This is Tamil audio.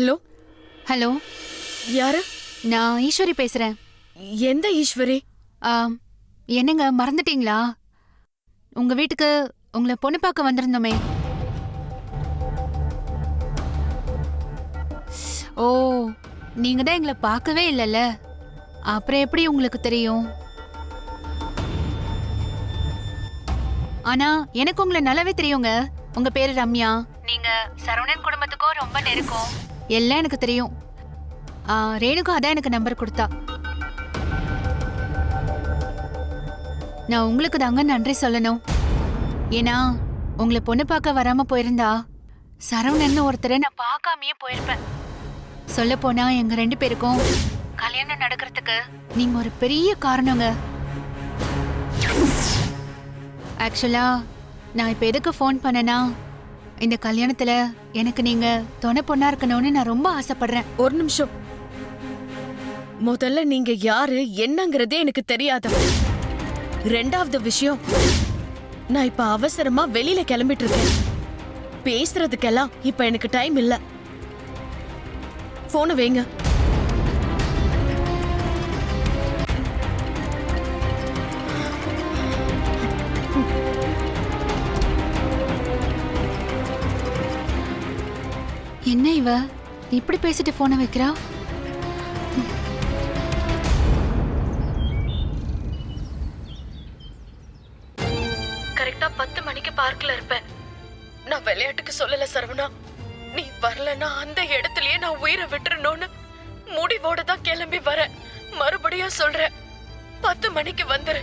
ஹலோ? யாரு? நான் ஈஸ்வரி பேசுறேன். எந்த ஈஸ்வரி? என்னங்க மறந்துட்டீங்களா? உங்க வீட்டுக்கு உங்களை பொண்ணு பார்க்க வந்திருந்தோமே. ஓ நீங்க தான் எங்களை பார்க்கவே இல்லைல்ல? அப்புறம் எப்படி உங்களுக்கு தெரியும்? ஆனா எனக்கு உங்களை நல்லாவே தெரியுங்க. உங்க பேரு ரம்யா. நீங்க சரவணன் குடும்பத்துக்கும் ரொம்ப நெருக்கம். எல்லாம் எனக்கு தெரியும். ரேணுகா அதான் எனக்கு நம்பர் கொடுத்தா. நான் உங்களுக்கு தாங்க நன்றி சொல்லணும். ஏன்னா உங்களை பொண்ணு பார்க்க வராம போயிருந்தா சரவணன் ஒருத்தரை நான் பார்க்காமயே போயிருப்பேன். சொல்ல போனா எங்க ரெண்டு பேருக்கும் கல்யாணம் நடக்கிறதுக்கு நீங்க ஒரு பெரிய காரணங்க. ஆக்சுவலா நான் இப்ப எதுக்கு ஃபோன் பண்ணனா இந்த கல்யாணத்துல எனக்கு நீங்க துணை பொண்ணா இருக்கணும்னு நான் ரொம்ப ஆசைப்படுறேன். ஒரு நிமிஷம். முதல்ல நீங்க யாரு என்னங்கறதே எனக்கு தெரியாத? ரெண்டாவது விஷயம் நான் இப்ப அவசரமா வெளியில கிளம்பிட்டு இருக்கேன் பேசுறதுக்கெல்லாம் இப்ப எனக்கு டைம் இல்ல. போன வைங்க. என்ன இவ? இப்படி பேசிட்டு போன வைக்கிறா? கரெக்டா பத்து மணிக்கு பார்க்ல இருப்பேன். நான் விளையாட்டுக்கு சொல்லல சரவணா. நீ வரலன்னா அந்த இடத்துலயே நான் உயிரை விட்டுறணும்னு முடிவோட தான் கிளம்பி வர. மறுபடியும் சொல்றேன். பத்து மணிக்கு வந்துரு.